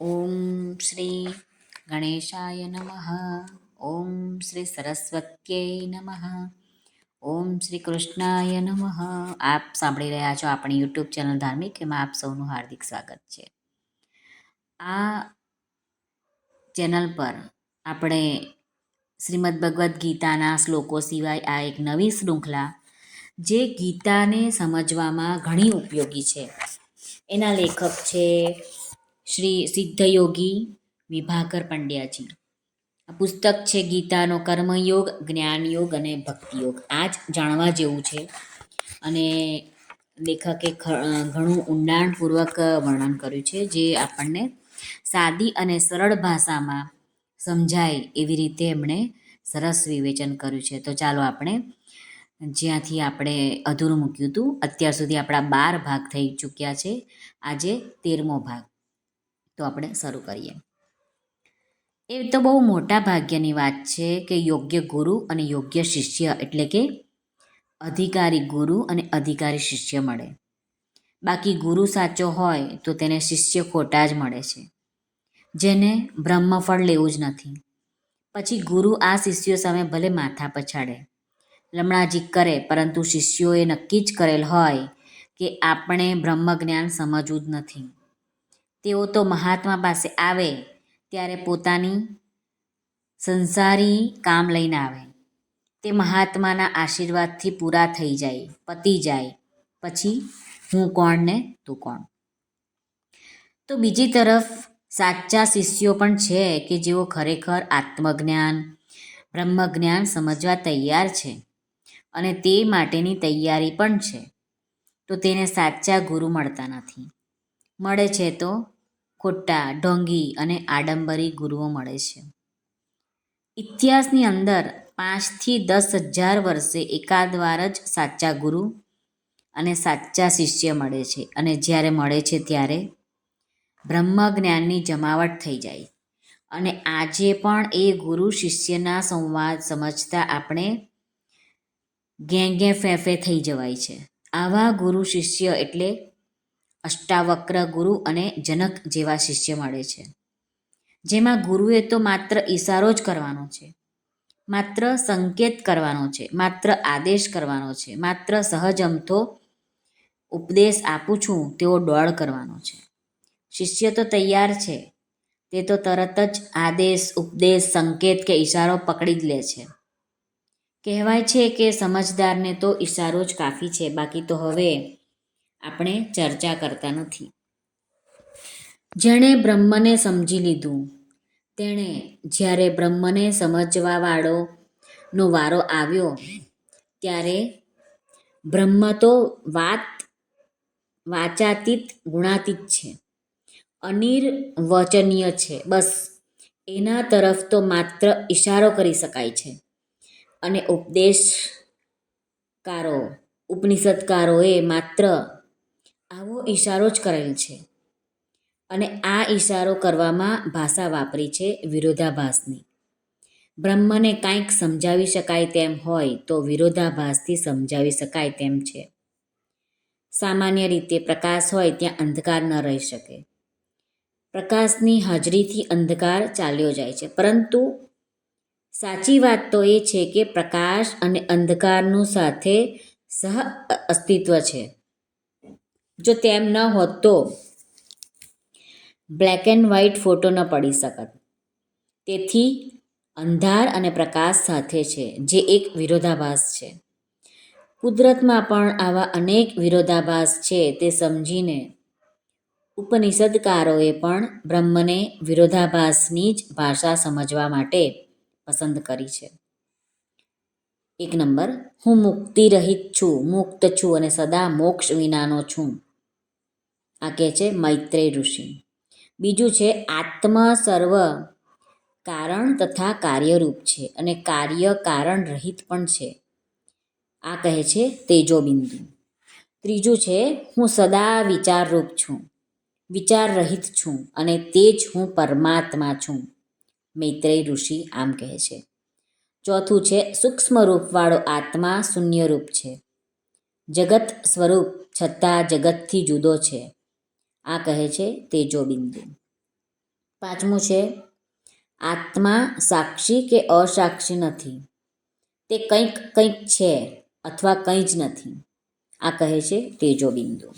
ઓમ શ્રી ગણેશાય નમઃ ઓમ શ્રી સરસ્વત્યય નમઃ ઓમ શ્રી કૃષ્ણાય નમઃ આપ સાંભળી રહ્યા છો આપણી યુટ્યુબ ચેનલ ધાર્મિક, એમાં આપ સૌનું હાર્દિક સ્વાગત છે. આ ચેનલ પર આપણે શ્રીમદ ભગવદ્ ગીતાના શ્લોકો સિવાય આ એક નવી શૃંખલા, જે ગીતાને સમજવામાં ઘણી ઉપયોગી છે. એના લેખક છે શ્રી સિદ્ધયોગી વિભાકર પંડ્યાજી. આ પુસ્તક છે ગીતાનો કર્મયોગ, જ્ઞાનયોગ અને ભક્તિયોગ. આ જ જાણવા જેવું છે. અને લેખકે ઘણું ઊંડાણપૂર્વક વર્ણન કર્યું છે જે આપણને સાદી અને સરળ ભાષામાં સમજાય એવી રીતે એમણે સરસ વિવેચન કર્યું છે. તો ચાલો આપણે જ્યાંથી આપણે અધૂરું મૂક્યું હતું, અત્યાર સુધી આપણા બાર ભાગ થઈ ચૂક્યા છે. આજે તેરમો ભાગ. તો આપણે શરૂ કરીએ. એ તો બહુ મોટા ભાગ્યની વાત છે કે યોગ્ય ગુરુ અને યોગ્ય શિષ્ય એટલે કે અધિકારી ગુરુ અને અધિકારી શિષ્ય મળે. બાકી ગુરુ સાચો હોય તો તેને શિષ્ય ખોટા જ મળે છે. જેને બ્રહ્મફળ લેવું જ નથી. પછી ગુરુ આ શિષ્યો સામે ભલે માથા પછાડે, લમણાજી કરે, પરંતુ શિષ્યોએ નક્કી જ કરેલ હોય કે આપણે બ્રહ્મ જ્ઞાન સમજવું જ નથી. તેઓ તો મહાત્મા પાસે આવે ત્યારે પોતાની સંસારી કામ લઈને આવે. તે મહાત્માના આશીર્વાદથી પૂરા થઈ જાય, પતી જાય. પછી હું કોણ ને તું કોણ? તો બીજી તરફ સાચા શિષ્યો પણ છે કે જેઓ ખરેખર આત્મજ્ઞાન, બ્રહ્મજ્ઞાન સમજવા તૈયાર છે અને તે માટેની તૈયારી પણ છે. તો તેને સાચા ગુરુ મળતા નથી. મળે છે તો ખોટા, ઢોંગી અને આડંબરી ગુરુઓ મળે છે. ઇતિહાસની અંદર પાંચથી દસ હજાર વર્ષે એકાદ વાર જ સાચા ગુરુ અને સાચા શિષ્ય મળે છે અને જ્યારે મળે છે ત્યારે બ્રહ્મ જ્ઞાનની જમાવટ થઈ જાય. અને આજે પણ એ ગુરુ શિષ્યના સંવાદ સમજતા આપણે ઘેં ઘેં ફે ફે થઈ જવાય છે. આવા ગુરુ શિષ્ય એટલે અષ્ટાવક્ર ગુરુ અને જનક જેવા શિષ્ય મળે છે. જેમાં ગુરુએ તો માત્ર ઈશારો જ કરવાનો છે. માત્ર સંકેત કરવાનો છે, માત્ર આદેશ કરવાનો છે, માત્ર સહજ અમથો ઉપદેશ આપું છું તેવો દોડ કરવાનો છે. શિષ્ય તો તૈયાર છે, તે તો તરત જ આદેશ, ઉપદેશ, સંકેત કે ઈશારો પકડી જ લે છે. કહેવાય છે કે સમજદારને તો ઈશારો જ કાફી છે, બાકી તો હવે આપણે ચર્ચા કરતા નથી. જેણે બ્રહ્મને સમજી લીધું, તેણે જ્યારે બ્રહ્મને સમજવાવાળોનો વારો આવ્યો, ત્યારે બ્રહ્મ તો વાત વાચાતીત, ગુણાતીત છે, અનિર્વચનીય છે, બસ. એના તરફ તો માત્ર ઇશારો કરી શકાય છે. અને ઉપદેશકારો, ઉપનિષદકારોએ માત્ર આવો ઈશારો જ કરેલ છે. અને આ ઈશારો કરવામાં ભાષા વાપરી છે વિરોધાભાસની. બ્રહ્મને કાંઈક સમજાવી શકાય તેમ હોય તો વિરોધાભાસથી સમજાવી શકાય તેમ છે. સામાન્ય રીતે પ્રકાશ હોય ત્યાં અંધકાર ન રહી શકે. પ્રકાશની હાજરીથી અંધકાર ચાલ્યો જાય છે. પરંતુ સાચી વાત તો એ છે કે પ્રકાશ અને અંધકારનું સાથે સહ અસ્તિત્વ છે. જો તેમ ન હોત તો બ્લેક એન્ડ વ્હાઇટ ફોટો ન પડી શકત. તેથી અંધાર અને પ્રકાશ સાથે છે, જે એક વિરોધાભાસ છે. કુદરતમાં પણ આવા અનેક વિરોધાભાસ છે તે સમજીને ઉપનિષદકારોએ પણ બ્રહ્મને વિરોધાભાસની જ ભાષા સમજવા માટે પસંદ કરી છે. એક નંબર, હું મુક્તિ રહિત છું, મુક્ત છું અને સદા મોક્ષ વિનાનો છું. આ કહે છે મૈત્રેય ઋષિ. બીજું છે આત્મ સર્વ કારણ તથા કાર્યરૂપ છે અને કાર્ય કારણ રહિત પણ છે. આ કહે છે તેજોબિંદુ. ત્રીજું છે હું સદા વિચારરૂપ છું. વિચાર રહિત છું અને તે જ હું પરમાત્મા છું. મૈત્રેય ઋષિ આમ કહે છે. ચોથું છે સૂક્ષ્મ રૂપવાળો આત્મા શૂન્ય રૂપ છે. જગત સ્વરૂપ છતાં જગતથી જુદો છે. આ કહે છે તેજોબિંદુ. પાંચમું છે, આત્મા સાક્ષી કે અસાક્ષી નથી? તે કંઈક કંઈક છે અથવા કંઈ જ નથી. આ કહે છે તેજોબિંદુ.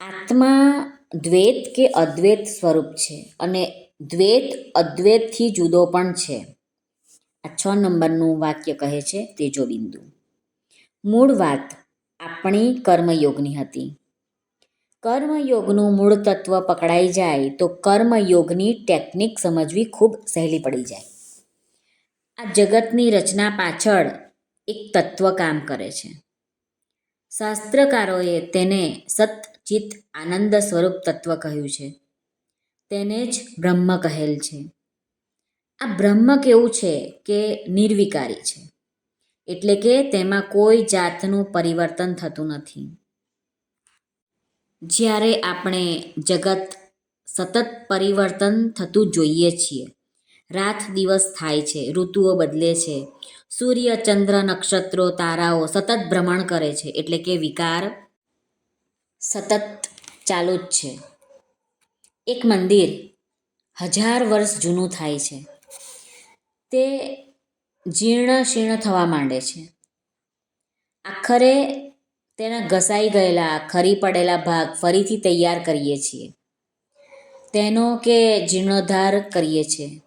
આત્મા દ્વૈત કે અદ્વૈત સ્વરૂપ છે અને દ્વૈત અદ્વૈતથી જુદો પણ છે. આ છ નંબરનું વાક્ય કહે છે તેજોબિંદુ. મૂળ વાત આપણી કર્મયોગની હતી. કર્મયોગનું મૂળ તત્વ પકડાઈ જાય તો કર્મયોગની ટેકનિક સમજવી ખૂબ સહેલી પડી જાય. આ જગતની રચના પાછળ એક તત્વ કામ કરે છે. શાસ્ત્રકારોએ તેને સતચિત આનંદ સ્વરૂપ તત્વ કહ્યું છે. તેને જ બ્રહ્મ કહેલ છે. આ બ્રહ્મ કેવું છે કે નિર્વિકારી છે? એટલે કે તેમાં કોઈ જાતનું પરિવર્તન થતું નથી. જ્યારે આપણે જગત સતત પરિવર્તન થતું જોઈએ છીએ, રાત દિવસ થાય છે, ઋતુઓ બદલે છે, સૂર્ય, ચંદ્ર, નક્ષત્રો, તારાઓ સતત ભ્રમણ કરે છે, એટલે કે વિકાર સતત ચાલુ જ છે. એક મંદિર હજાર વર્ષ જૂનું થાય છે. તે જીર્ણ શીર્ણ થવા માંડે છે. આખરે તેના ઘસાઈ ગયેલા, ખરી પડેલા ભાગ ફરીથી તૈયાર કરીએ છીએ. તેનો કે જીર્ણોદ્ધાર કરીએ છીએ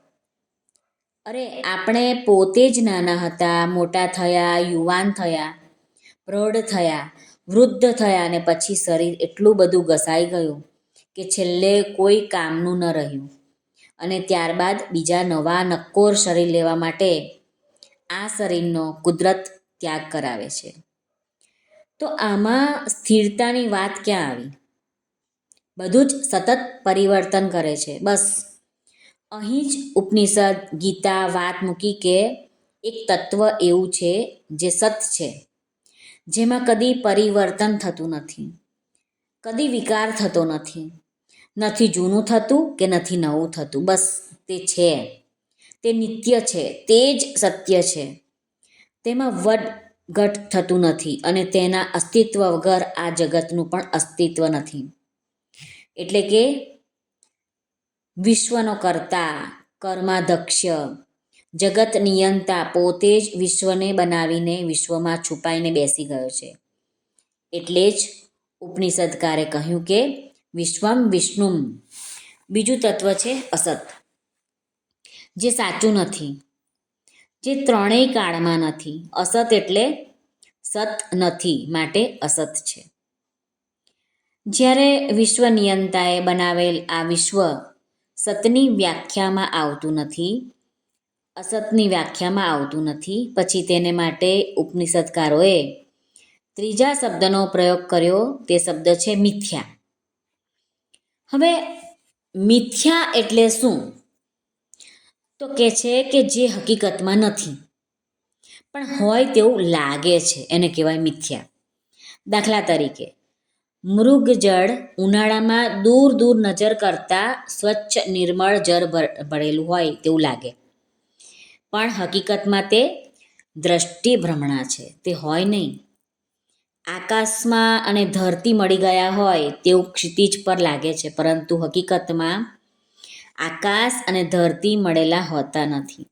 અરે, આપણે પોતે જ નાના હતા, મોટા થયા, યુવાન થયા, પ્રૌઢ થયા, વૃદ્ધ થયા અને પછી શરીર એટલું બધું ઘસાઈ ગયું કે છેલ્લે કોઈ કામનું ન રહ્યું. અને ત્યારબાદ બીજા નવા નક્કોર શરીર લેવા માટે આ શરીરનો કુદરત ત્યાગ કરાવે છે. તો આમાં સ્થિરતાની વાત ક્યાં આવી? બધું જ સતત પરિવર્તન કરે છે. બસ. અહીં જ ઉપનિષદ, ગીતા, વાત મૂકી કે એક તત્વ એવું છે જે સત છે, જેમાં કદી પરિવર્તન થતું નથી, કદી વિકાર થતો નથી. નથી જૂનું થતું કે નથી નવું થતું. બસ, તે છે. તે નિત્ય છે, તે જ સત્ય છે. તેમાં વડ ઘટ થતું નથી અને તેના અસ્તિત્વ વગર આ જગતનું પણ અસ્તિત્વ નથી. એટલે કે વિશ્વનો કર્તા, કર્માધ્યક્ષ, જગત નિયંતા પોતે જ વિશ્વને બનાવીને વિશ્વમાં છુપાઈને બેસી ગયો છે. એટલે જ ઉપનિષદકારે કહ્યું કે વિશ્વમ વિષ્ણુમ. બીજું તત્વ છે અસત. જે સાચું નથી, જે ત્રણેય કાળમાં નથી, અસત એટલે સત નથી માટે અસત છે. જ્યારે વિશ્વ નિયંતાએ બનાવેલ આ વિશ્વ સતની વ્યાખ્યામાં આવતું નથી, અસતની વ્યાખ્યામાં આવતું નથી, પછી તેને માટે ઉપનિષદકારોએ ત્રીજા શબ્દનો પ્રયોગ કર્યો, તે શબ્દ છે મિથ્યા. હવે મિથ્યા એટલે શું? તો કે છે કે જે હકીકતમાં નથી. પણ હોય તેવું લાગે છે, એને કહેવાય મિથ્યા. દાખલા તરીકે, મૃગજળ ઉનાળામાં દૂર દૂર નજર કરતાં સ્વચ્છ નિર્મળ જળ ભરેલું હોય તેવું લાગે. પણ હકીકતમાં તે દ્રષ્ટિ ભ્રમણા છે, તે હોય નહીં. આકાશમાં અને ધરતી મળી ગયા હોય તેવું ક્ષિતિજ પર લાગે છે, પરંતુ હકીકતમાં આકાશ અને ધરતી મળેલા હોતા નથી.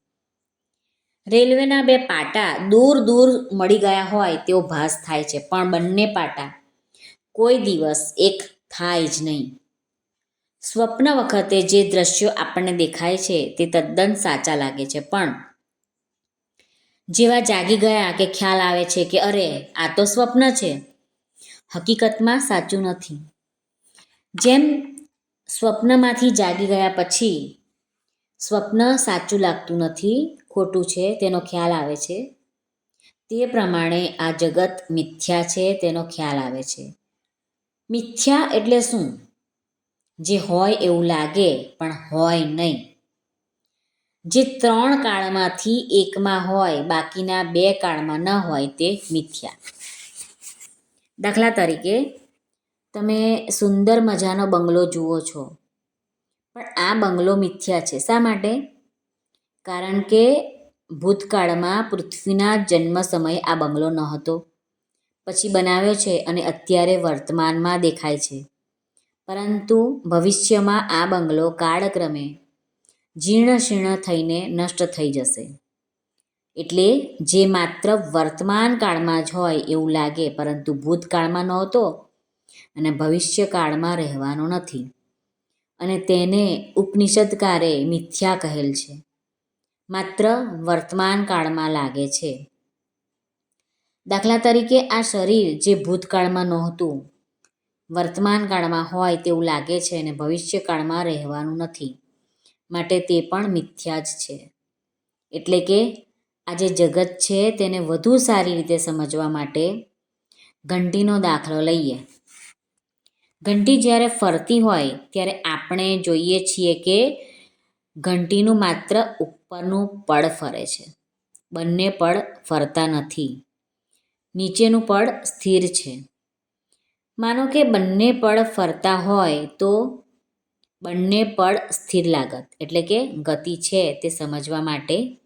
રેલવેના બે પાટા દૂર દૂર મળી ગયા હોય તેવો ભાસ થાય છે, પણ બંને પાટા કોઈ દિવસ એક થાય જ નહીં. સ્વપ્ન વખતે જે દ્રશ્યો આપણને દેખાય છે તે તદ્દન સાચા લાગે છે, પણ જેવા જાગી ગયા કે ખ્યાલ આવે છે કે અરે, આ તો સ્વપ્ન છે. હકીકતમાં સાચું નથી. જેમ સ્વપ્નમાંથી જાગી ગયા પછી સ્વપ્ન સાચું લાગતું નથી, ખોટું છે તેનો ખ્યાલ આવે છે. તે પ્રમાણે આ જગત મિથ્યા છે તેનો ખ્યાલ આવે છે. મિથ્યા એટલે શું? જે હોય એવું લાગે પણ હોય નહીં. જે ત્રણ કાળમાંથી એકમાં હોય, બાકીના બે કાળમાં ન હોય તે મિથ્યા. દાખલા તરીકે તમે સુંદર મજાનો બંગલો જુઓ છો. પણ આ બંગલો મિથ્યા છે. શા માટે? કારણ કે ભૂતકાળમાં પૃથ્વીના જન્મ સમયે આ બંગલો ન હતો પછી બનાવ્યો છે અને અત્યારે વર્તમાનમાં દેખાય છે. પરંતુ ભવિષ્યમાં આ બંગલો કાળક્રમે જીર્ણ શીર્ણ થઈને નષ્ટ થઈ જશે. એટલે જે માત્ર વર્તમાન કાળમાં જ હોય એવું લાગે, પરંતુ ભૂતકાળમાં નહોતો. અને ભવિષ્યકાળમાં રહેવાનો નથી. અને તેને ઉપનિષદકારે મિથ્યા કહેલ છે. માત્ર વર્તમાન કાળમાં લાગે છે. દાખલા તરીકે આ શરીર જે ભૂતકાળમાં નહોતું વર્તમાન કાળમાં હોય તેવું લાગે છે અને ભવિષ્યકાળમાં રહેવાનું નથી, માટે તે પણ મિથ્યા જ છે. એટલે કે આ જે જગત છે તેને વધુ સારી રીતે સમજવા માટે ઘંટીનો દાખલો લઈએ. ઘંટી જ્યારે ફરતી હોય, ત્યારે આપણે જોઈએ છીએ કે ઘંટીનું માત્ર ઉપરનું પડ ફરે છે. બંને પડ ફરતા નથી. નીચેનું પડ સ્થિર છે. માનો કે બંને પડ ફરતા હોય, તો બંને પડ સ્થિર લાગત, એટલે કે ગતિ છે તે સમજવા માટે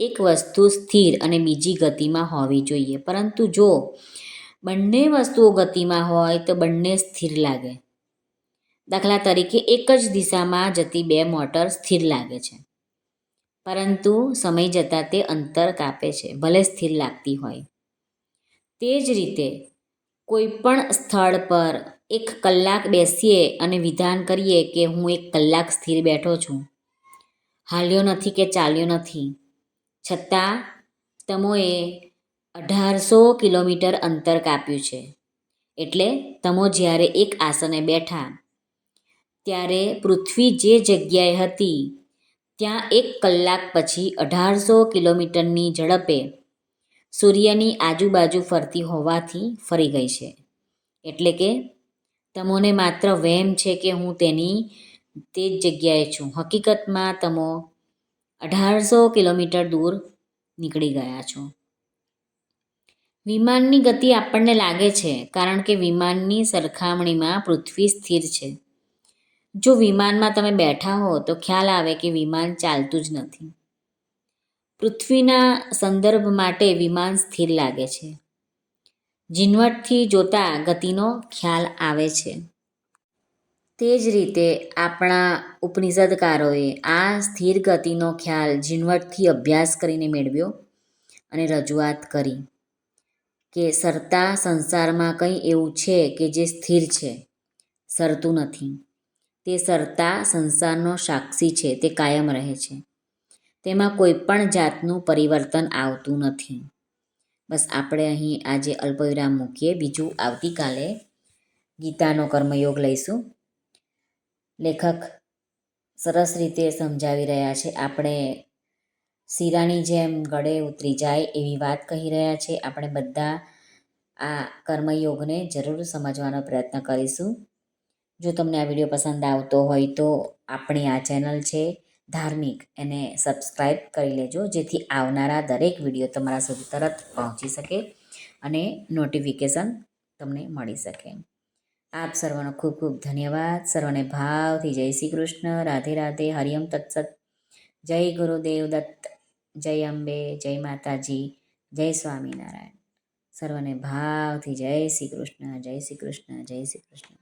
એક વસ્તુ સ્થિર અને બીજી ગતિમાં હોવી જોઈએ. પરંતુ જો બંને વસ્તુઓ ગતિમાં હોય તો બંને સ્થિર લાગે. દાખલા તરીકે એક જ દિશામાં જતી બે મોટર સ્થિર લાગે છે. પરંતુ સમય જતાં તે અંતર કાપે છે, ભલે સ્થિર લાગતી હોય. તે જ રીતે કોઈ પણ સ્થળ પર એક કલાક બેસીએ અને વિધાન કરીએ કે હું એક કલાક સ્થિર બેઠો છું. હાલ્યો નથી કે ચાલ્યો નથી. છતાં, તમોએ અઢારસો કિલોમીટર અંતર કાપ્યું છે. એટલે તમો જ્યારે એક આસને બેઠા, ત્યારે પૃથ્વી જે જગ્યાએ હતી, ત્યાં એક કલાક પછી અઢારસો કિલોમીટરની ઝડપે સૂર્યની આજુબાજુ ફરતી હોવાથી ફરી ગઈ છે. એટલે કે તમોને માત્ર વહેમ છે કે હું તેની તે જ જગ્યાએ છું. હકીકતમાં તમો અઢારસો કિલોમીટર દૂર નીકળી ગયા છો. વિમાનની ગતિ આપણને લાગે છે, કારણ કે વિમાનની સરખામણીમાં પૃથ્વી સ્થિર છે. જો વિમાનમાં તમે બેઠા હો, તો ખ્યાલ આવે કે વિમાન ચાલતું જ નથી. પૃથ્વીના સંદર્ભ માટે વિમાન સ્થિર લાગે છે. ઝીણવટથી જોતા ગતિનો ખ્યાલ આવે છે. તે જ રીતે આપણા ઉપનિષદકારોએ આ સ્થિર ગતિનો ખ્યાલ ઝીણવટથી અભ્યાસ કરીને મેળવ્યો અને રજૂઆત કરી. કે સરતા સંસારમાં કંઈ એવું છે કે જે સ્થિર છે? સરતું નથી. તે સરતા સંસારનો સાક્ષી છે, તે કાયમ રહે છે. તેમાં કોઈ પણ જાતનું પરિવર્તન આવતું નથી. બસ આપણે અહીં આજે અલ્પવિરામ મૂકીએ. બીજું આવતીકાલે ગીતાનો કર્મયોગ લઈશું. લેખક સરસ રીતે સમજાવી રહ્યા છે. આપણે શીરાની જેમ ગળે ઉતરી જાય એવી વાત કહી રહ્યા છે. આપણે બધા આ કર્મયોગને જરૂર સમજવાનો પ્રયત્ન કરીશું. જો તમને આ વીડિયો પસંદ આવતો હોય તો આપણી આ ચેનલ છે ધાર્મિક એને સબસ્ક્રાઈબ કરી લેજો, જેથી આવનારા દરેક વીડિયો તમારા સુધી તરત પહોંચી શકે અને નોટિફિકેશન તમને મળી શકે. આપ સર્વનો ખૂબ ખૂબ ધન્યવાદ. સર્વને ભાવથી જય શ્રી કૃષ્ણ. રાધે રાધે. હરિયમ તત્સત. જય ગુરુદેવ દત્ત. જય અંબે, જય માતાજી, જય સ્વામિનારાયણ. સર્વને ભાવથી જય શ્રી કૃષ્ણ, જય શ્રી કૃષ્ણ, જય શ્રી કૃષ્ણ.